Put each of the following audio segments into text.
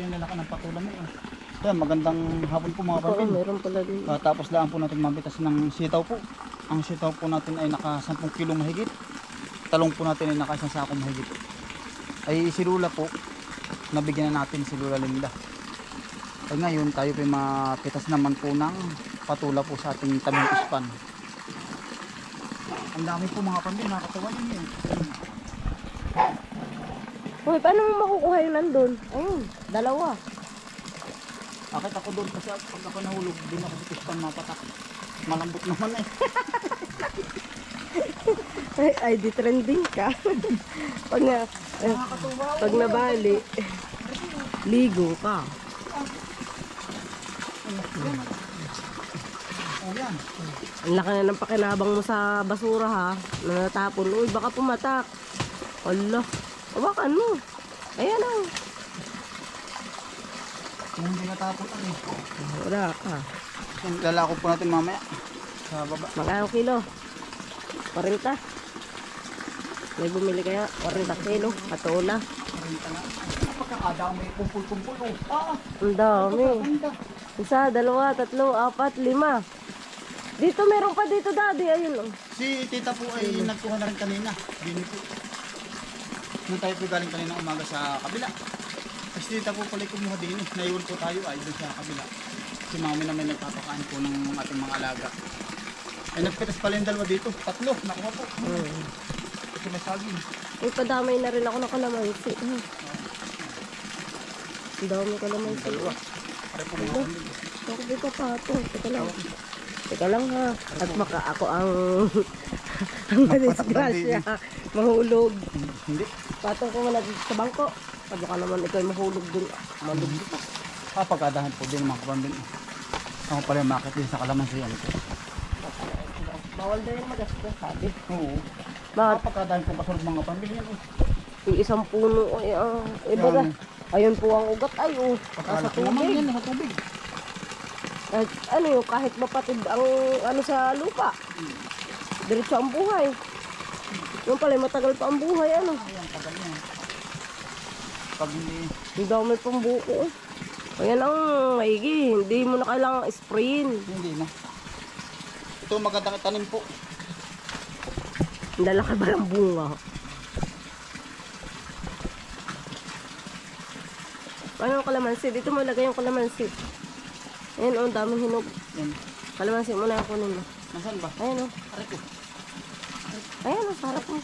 yung lalaki ng patulang mo. Yan, magandang hapon po mga Oo, pamilya. meron pala din. Katapos lang po natin mabitas ng sitaw po. Ang sitaw po natin ay naka 10 kilo mahigit. Talong po natin ay naka 1 sako mahigit. Ay si Lula po, nabigyan na natin si Lula Linda. Ay ngayon tayo po mapitas naman po ng patula po sa ating tabing ispan. Ang dami po mga pamilya, nakakatawa din yun. Uy, paano mo makukuha yun nandun? Ayun, dalawa. Akit ako doon kasi pag ako nahulog, din ako sa ispan mapatak. Malambot naman eh. Ay, ay di trending ka. pag na, eh, pag nabali, ligo ka. Oh yan. Ang laki na ng pakinabang mo sa basura ha, na natapon. Uy, baka pumatak. Allah, hawakan mo. Ayan oh. Kung hindi natapos ano eh. Wala ka. Lalako po natin mamaya. Sa baba. Magkano kilo? 40. May bumili kaya 40 kilo. Patola. Karenta na. Napakakadami. Kumpul-kumpul oh. Ah, Ang dami. Isa, dalawa, tatlo, apat, lima. Dito meron pa dito daddy. Ayun oh. Si tita po ay nagkuha na rin kanina. Dini po. Nung tayo po galing kanina umaga sa kabila. Kasi tita po pala kumuha din. eh. Naiwan po tayo ay doon sa kabila. Si mami na may nagpapakaan po ng ating mga alaga. Ay nagpitas pala yung dalawa dito. Tatlo. Nakuha po. Hmm. Kasi may saging. Uy, padamay na rin ako ng kalamansi. Hmm. Ang dami kalamansi. Dalawa. Pare po mga. Ako dito pa ito. Teka lang. Teka lang ha. At baka ako ang ang madisgrasya. Mahulog. Hindi. Patong ko muna dito sa bangko. At baka naman ikaw ay mahulog dun. Malug dito. Kapagkadahan po din mga kapamilya. Ako pala yung market din sa kalamansi yan. Bawal na yung magasgas sabi. Oo. Bakit? Kapagkadahan po kasunod mga pamilya. eh. Yung isang puno ay ah, iba na. Yan. Ayun po ang ugat ay oh. Nasa Pagkalaki naman tubig. yan, nasa tubig. At ano yung kahit mapatid ang ano sa lupa. Diretso ang buhay. Yung pala matagal pa ang buhay ano. Ayan, tagal yan. Pag hindi, Ang dami pang buko. eh. Ayan ang maigi. Hindi mo na kailangang sprayin. hindi na. Ito magandang itanim po. Ang lalaki ba ng bunga? Ano yung kalamansi? Dito mo lagay yung kalamansi. Ayan oh, daming hinog. Yan. Kalamansi mo na yung kunin mo. Nasaan ba? Ayan oh. Aray ko. Ayan ang sarap mo.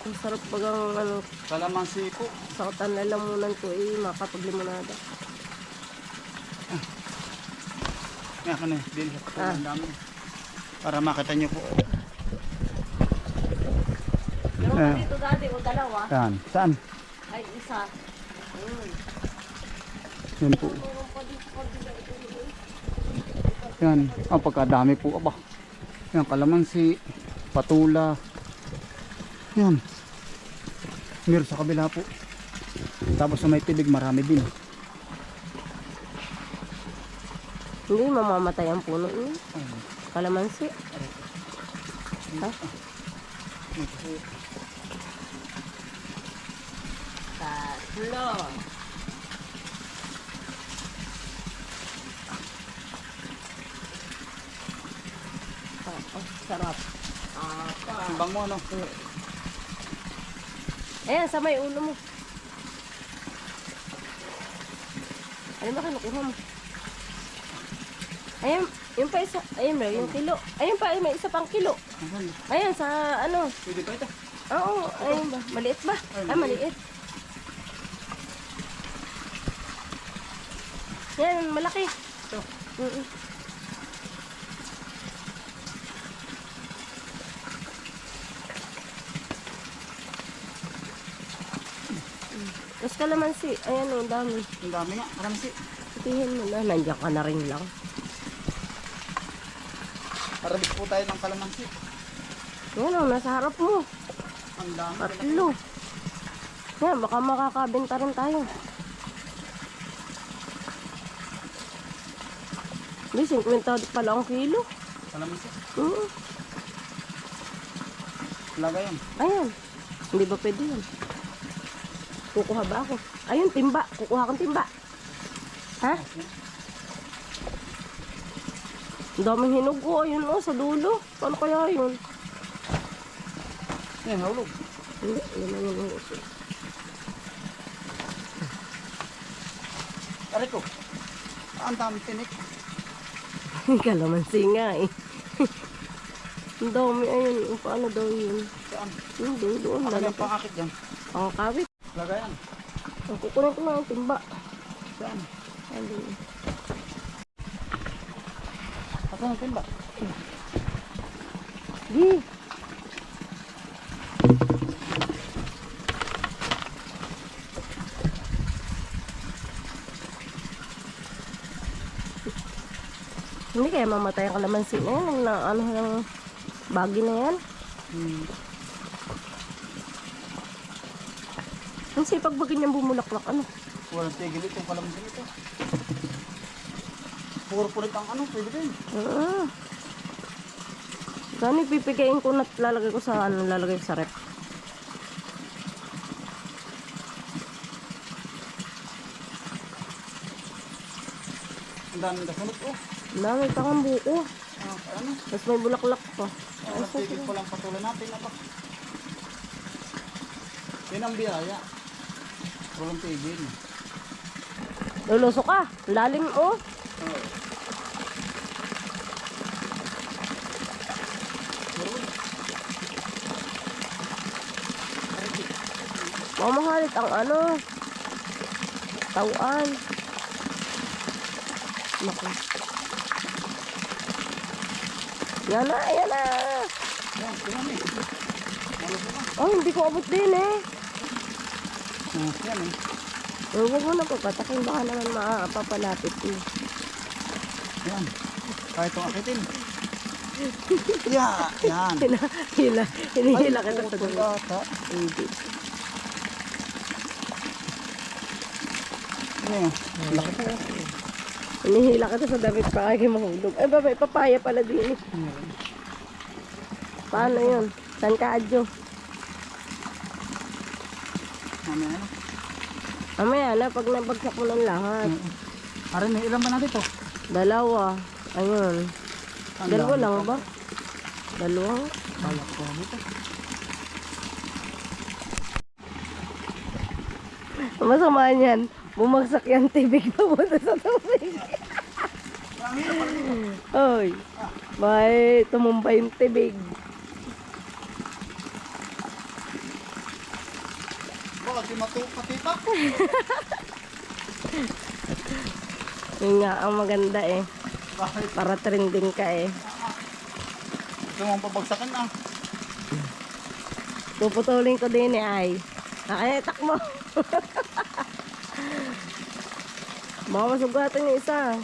Ang sarap bagang ano, Kalamansi po. sa lalamunan ko eh, makapaglimonada. Yan ka na, din Ah. ang dami. Para makita nyo po. Meron Ah. dito dati o dalawa, Yan. Saan? ay isa. Ayun. Yan po. Meron pa dito pa dito. Yan. Ang pagkadami po. Aba. Yan, kalamansi. Patula. Yan. Meron sa kabila po. Tapos sa may tibig marami din. Hindi mamamatay ang puno niya. Ayun. Kalamansi. Ha? Tatlo. Oh, sarap. Apa. Timbang mo, no? Ayan, sa may ulo mo. Ano ba kinukuha mo? Ayan, yung pa isa. Ayan, may yung kilo. Ayan pa, ay, may isa pang kilo. Ayan, sa ano. Pwede pa ito. Oo, ayun ba? Maliit ba? Ay, Ah, maliit. Yan, malaki. Ito. Mm Tapos kalamansi. Ayan o, ang dami. Ang dami nga. Kalamansi. Itihin mo na. Nandiyan ka na rin lang. Parabit po tayo ng kalamansi. Yan o, nasa harap mo. Ang dami. Tatlo. Yan, baka makakabenta rin tayo. Hindi, 50 pala ang kilo. Kalamansi. Mm. Laga yan. Ayan. Hindi ba pwede yan? Kukuha ba ako? Ayun, timba. Kukuha akong timba. Ha? Ang daming hinog ko. Ayun oh, sa dulo. Paano kaya yun? Yan, nahulog. Hindi, yun ang hinog. Aray ko. Ang dami tinik. Kalamansi nga eh. Ang dami, ayun. Paano daw yun? Saan? Yung doon, doon. Ako yung pangakit dyan. Ang kawit. Lagayan. Ang kukunin ko lang ang timba. Saan? Ayun. Ako ang timba. Di. Hindi kaya mamatay ang kalamansi na yan. Ang na, ano bagi na yan. Hmm. Ang sipag ba ganyan bumulaklak? Ano? Walang tigil itong kalamansin ito. Puro pulit ang ano, pwede din. Ah. Saan ipipigayin ko na lalagay ko sa ano, lalagay ko sa rep. Ang daming kasunod oh. Ang dami pa kang buko. Ah, ano? Tapos may bulaklak pa. Walang tigil pa lang patuloy natin. Apa? Yan ang biyaya. Walang tigil. Lulusok ka. Lalim oh. Oo. Mamahalit ang ano. Tauan. Naku. Yan na, yan na. Yan, tingnan mo. Malos na. Oh, hindi ko abot din eh. Hmm, yan eh. Eh, huwag mo na po patakin. Baka naman maapapalapit eh. Yan. Kahit itong akitin. Yeah, yan. Hila, hila. Hinihila kita sa putol dulo. Hindi. Yan. Laki po. Hinihila kita sa damit pa kaya mahulog. Ay, babay, papaya pala din eh. Paano yun? San ka, Adjo? Ano yan? Mamaya na, pag nabagsak mo ng lahat. Arin, may ilan ba natin to? Dalawa. Ayun. Ang Dalawa lang ba? Dalawa? Kaya ko dito. Masama yan. Bumagsak yan tibig papunta sa tubig. Oy. May tumumpa yung tibig. Bakit di matupatipak? Yun nga ang maganda eh. Bakit? Para trending ka eh. Ito mong pabagsakan ah. Puputulin ko din eh ay. Ay, takmo. Baka masugatan yung isa.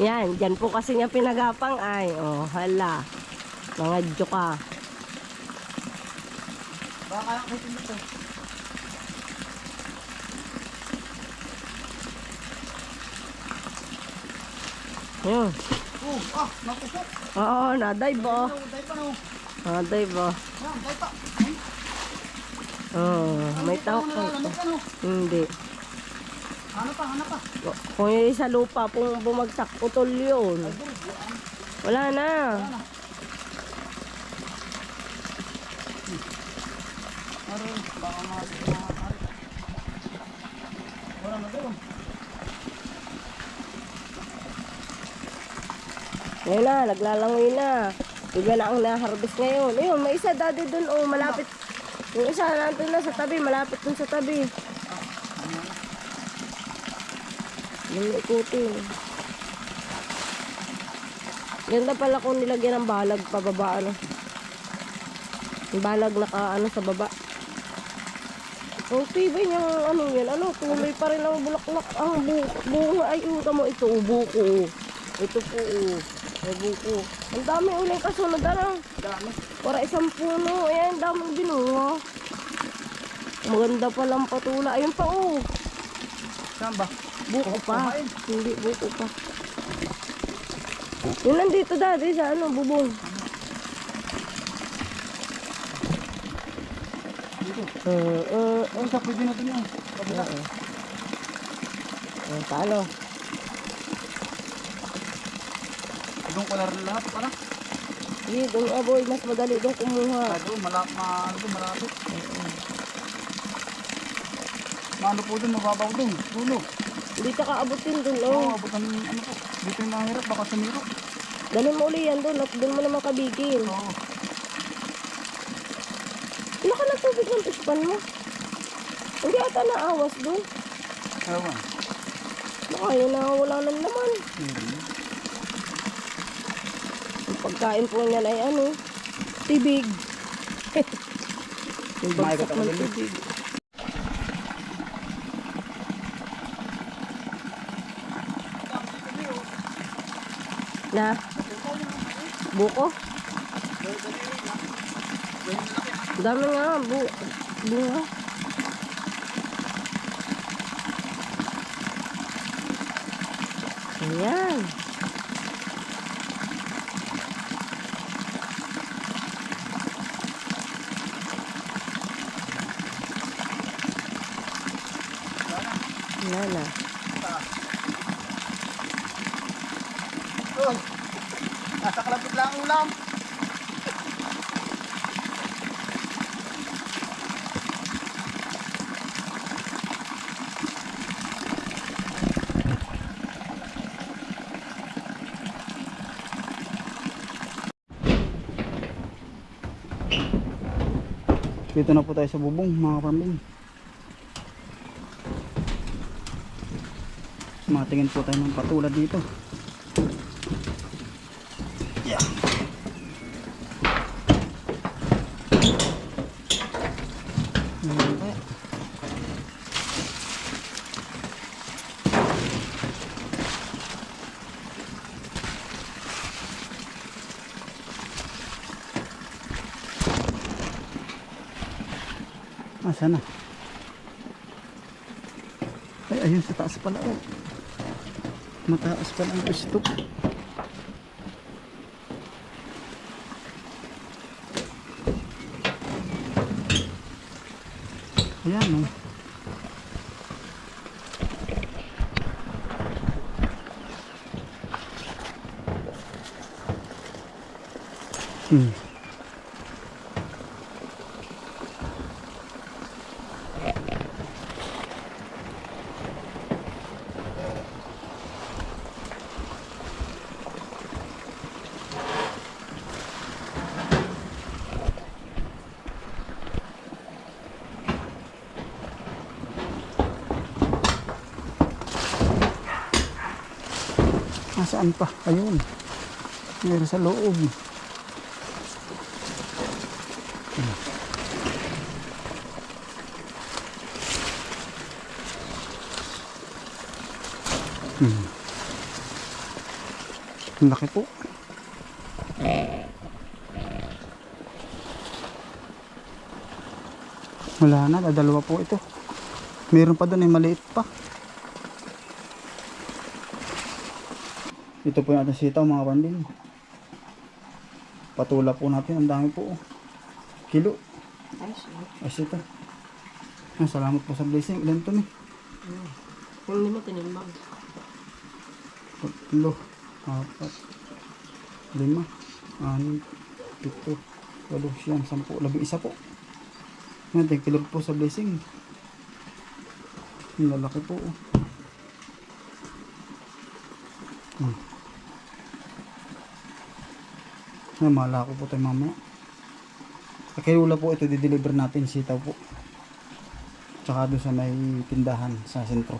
Yan, dyan po kasi niya pinagapang ay. Oh, hala. Mga ka. Baka akitin dito. Yun. Oh, ah, natusok. Oo, na-dive oh. Oh, dahil pa no. Na-dive oh. Dahil pa. Oh, may tawak Ano, pa ano? Hindi. Ano pa, ano pa? Kung yung sa lupa, kung bumagsak, putol yun. Wala na. Aray, baka maaari ka maaari. Wala doon. Ngayon na, naglalangoy na. Bigla na ang na-harvest ngayon. Ayun, may isa dati dun, oh, malapit. Yung isa nandun na sa tabi, malapit dun sa tabi. Yung ikutin. Ganda pala kung nilagyan ng balag pababa, ano. Yung balag naka, ano, sa baba. Ang tibay niyang, ano yan, ano, tuloy pa rin ang bulaklak. Ang bu bunga, ay, uta mo, ito, buko. Ito po, oh. May buko. Ang dami uling kasunod, ano. Dami. Para isang puno. Ayan, daming binunga. Maganda palang patula. Ayun pa, oh. Saan ba? Buko pa. Hindi, buko pa. Yun nandito dati sa ano, bubong. Uh, uh, Ang sa pwede natin yung kabila. uh. Uh, paano? Doon ko na rin lahat pala. Sige, doon aboy, mas madali doon kumuha. Ah, doon, malap, ma, ano doon, malapit. Maano po doon, mababaw doon. Dulo. Hindi ka kaabutin doon, Oo, oh. oh, abutan, ano po. Dito yung mahirap, baka sumiro. Dalhin mo uli yan doon at doon mo naman kabigin. Oo. Tubig ng pispan mo. Hindi ata naawas doon. Ewan. Baka yun na wala na naman. Hmm. Ang pagkain po niyan ay ano, tibig. Yung bagsak ng tibig. Na? Buko? Dami nga, bu bunga. Ayan. Wala na. Uy! Nasa kalapit lang ang ulam. Dito na po tayo sa bubong mga farming. Matingin po tayo ng patulad dito. Yeah. Ayan. Na? Ay, ayun sa taas pala. Oh. Mataas pala ang gusto. Ayan oh. Hmm. Nasaan pa? Ayun. Meron sa loob. Hmm. Laki po. Wala na, dalawa po ito. Meron pa doon ay maliit pa. Ito po yung ating sitaw mga pambing. Patula po natin. Ang dami po. oh. Kilo. Ay ito. Ah, salamat po sa blessing. Ilan ito ni? Hindi mo tinimbang. Tatlo. Apat. Lima. Anim. Pito. Walo siyam. Sampu. Labing isa po. Yan. Thank you po sa blessing. Ang lalaki po. oh. Hmm. Ay, mahala ko po tayo mamaya. Kay Lula po ito, di-deliver natin sitaw po. Tsaka doon sa may tindahan sa sentro.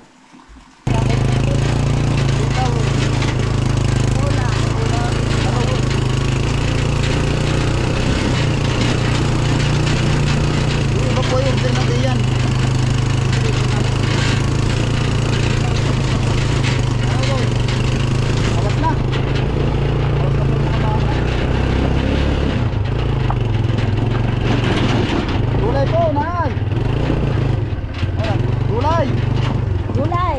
Iba po yung din natin yan. Awat na. Awat na po mga mga. Gulay po, nay. Ayan, Gulay. Gulay!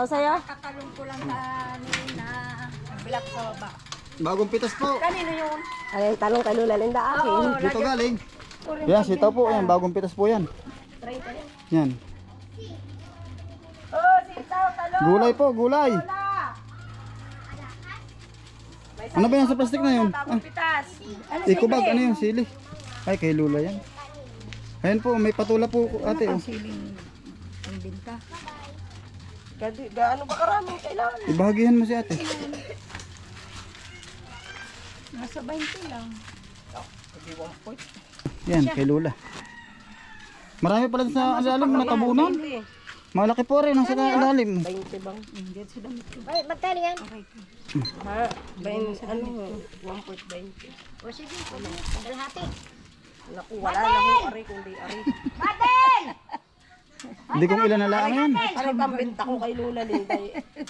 Sitaw sa'yo? Kakalong ko lang kanina. Bilak sa baba. Bagong pitas po. Kanino yun? Ay, tanong kay Lula Linda akin. Dito galing. Yan, sitaw po. Yan, bagong pitas po yan. Yan. Oh, sitaw, talong. Gulay po, gulay. Ano ba yan sa plastic na yun? Ah, Bagong pitas. Ano ikubag, ano yung sili? Ay, kay Lula yan. Ayan po, may patula po ate. Oh. siling ang binta? Gadi, gaano ba karaming kailangan? Ibahagihan mo si ate. Nasa 20 lang. Yan, kay Lula. Marami pala sa ilalim na tabunan. Malaki po rin ang sa ilalim. 20 bang? Ay, magkano yan? Ha? 20, ano? 1.20. O sige, kalahati. Naku, wala na akong ari kundi ari. Batin! Hindi kong ilan na lang yan. Ari pambenta ko kay Lula Linda.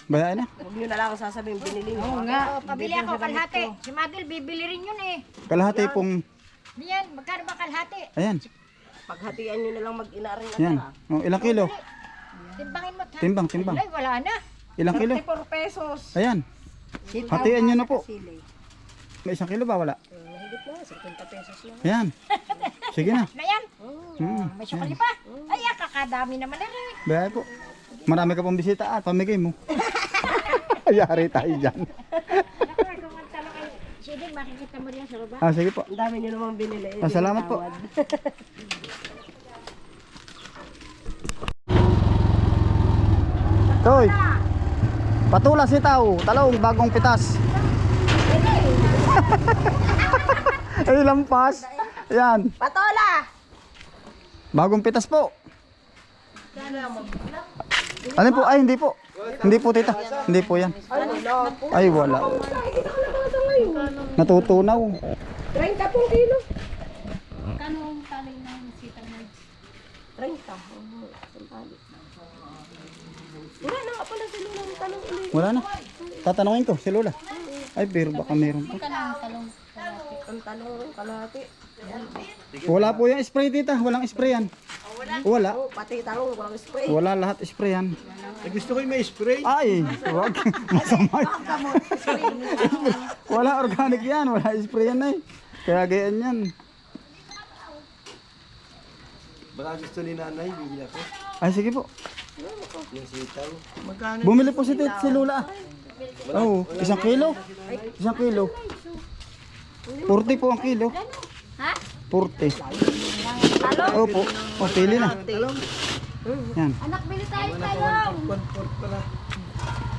Bayaan na. Huwag nyo na lang ako sasabihin, binili nyo. Oo O, pabili ako kalahati. Si Madil, bibili rin yun eh. Kalahati pong, Diyan, magkano ba kalahati? ayan, Paghatian nyo na lang mag-inarin na yan. Oh, ilang kilo? Timbangin mo. Timbang, timbang. Ay, wala na. Ilang kilo? 4 pesos. Ayan, hatian nyo na po. May isang kilo ba? Wala. Mahigit na, 50 pesos lang. Ayan. Sige na. Na yan. Hmm. May sukali pa. Ay, kakadami naman na rin. Bayaan po. Marami ka pong bisita at pamigay mo. Yari tayo dyan. Naku, kung magtalo kayo. Sige, makikita mo rin sa baba. Ah, sige po. Ang dami nyo namang binili. eh, Ah, salamat po. binitawad. Toy. Patula sitaw, talong, bagong pitas. Ay, lampas. Yan. Patola! Bagong pitas po. Ano po? Ay, hindi po. Hindi po, tita. Hindi po yan. Ay, wala. Natutunaw. 30 pong kilo. Kanong tali ng sitang mo? 30. Oo, isang tali. Wala na nga pala si Lula ng talong ulit. Wala na. Tatanungin ko, si Lola. Ay, pero baka meron po. Ang talong kalahati. Wala po yung spray, tita. Walang spray yan. Wala. Oh, pati talong, walang spray. Wala lahat spray yan. Gusto ko yung may spray. Ay, wag. Masama. Wala organic yan. Wala spray yan eh. Kaya gayaan yan. Baka gusto ni nanay, bibili ako. Ay, sige po. Yung sitaw. Magkano? Bumili po si, tit, si Lula. Oo, isang kilo. Isang kilo. 40 po ang kilo. Ha? 40. Opo. O, pili na. Yan. Anak, bili tayo talong.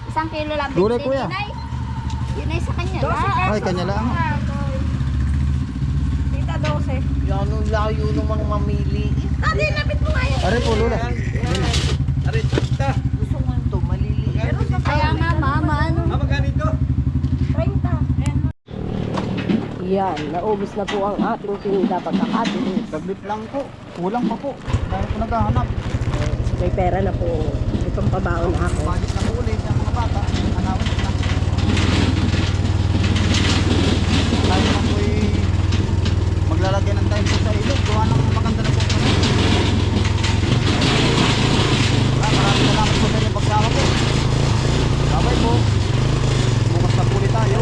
Isang kilo lang. Gulay, kuya. Yun ay sa kanya lang. Ay, kanya lang. Tita 12. Yan ang layo namang mamili. Tadi, napit mo nga yan. Are po, Lula. Aray, Yan, naubos na po ang ating tinda pagkakabili. Saglit lang po. Kulang pa po. Dahil po naghahanap. May pera na po. Itong pabaon na ako. Budget na po ulit ng mga bata. Hanapin na. Tayo na po ay maglalagyan ng time sa ilog. Gawa ng maganda na po. Ah, maraming salamat po sa inyong pagsama po. Bye-bye po. Bukas na po ulit tayo.